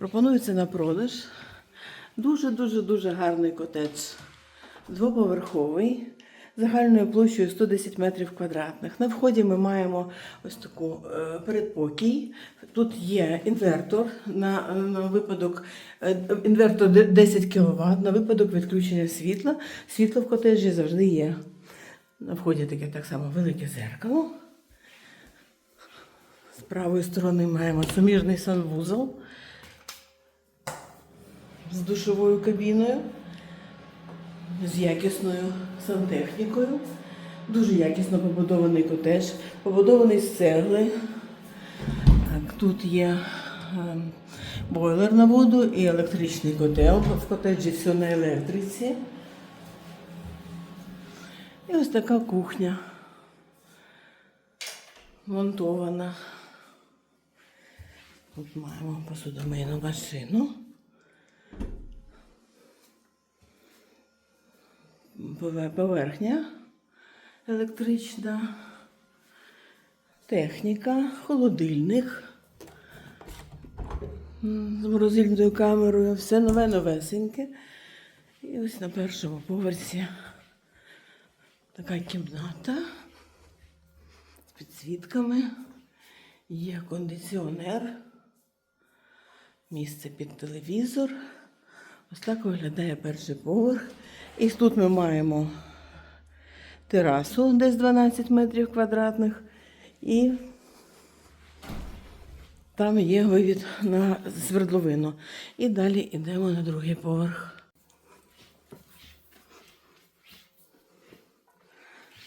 Пропонується на продаж. Дуже-дуже-дуже гарний котедж. Двоповерховий, загальною площею 110 метрів квадратних. На вході ми маємо ось таку е, передпокій. Тут є інвертор на, на випадок е, інвертор 10 кВт, на випадок відключення світла. Світло в котеджі завжди є. На вході таке так само велике зеркало. З правої сторони маємо суміжний санвузол з душовою кабіною, з якісною сантехнікою. Дуже якісно побудований котедж, побудований з цегли. Так, тут є е, бойлер на воду і електричний котел. В котеджі все на електриці. І ось така кухня монтована. Тут маємо посудомийну машину. Поверхня електрична, техніка, холодильник з морозильною камерою, все нове новесеньке. І ось на першому поверсі така кімната з підсвітками, є кондиціонер, місце під телевізор. Ось так виглядає перший поверх. І тут ми маємо терасу десь 12 метрів квадратних. І там є вивід на свердловину. І далі йдемо на другий поверх.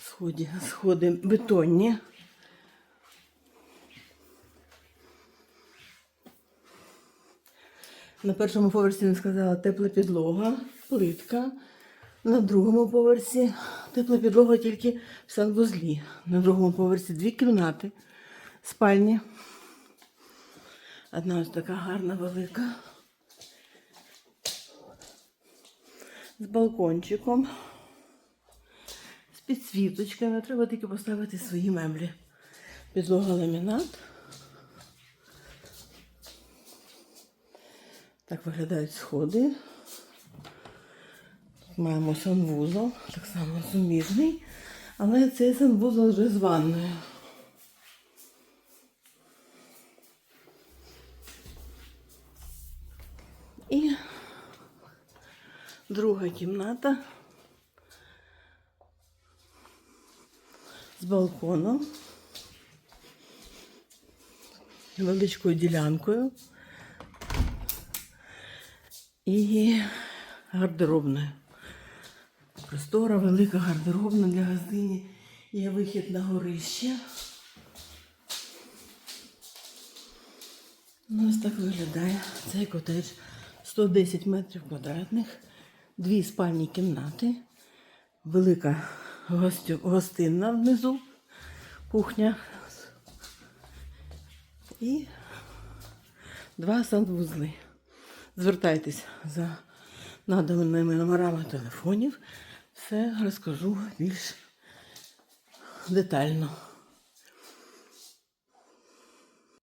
Сходи, сходи бетонні. На першому поверсі не сказала тепла підлога, плитка. На другому поверсі тепла підлога тільки в санвузлі. На другому поверсі дві кімнати, спальні. Одна ось така гарна велика. З балкончиком, з підсвіточками. Треба тільки поставити свої меблі. Підлога ламінат. Так виглядають сходи. Маємо санвузол, так само суміжний, але цей санвузол вже з ванною. І друга кімната з балконом, невеличкою ділянкою і гардеробною. Простора, велика гардеробна для газині. Є вихід на горище. Ну, ось так виглядає цей котедж. 110 метрів квадратних, дві спальні кімнати, велика гостю, гостинна внизу, кухня і два санвузли. Звертайтесь за наданими номерами телефонів. Все розкажу більш детально.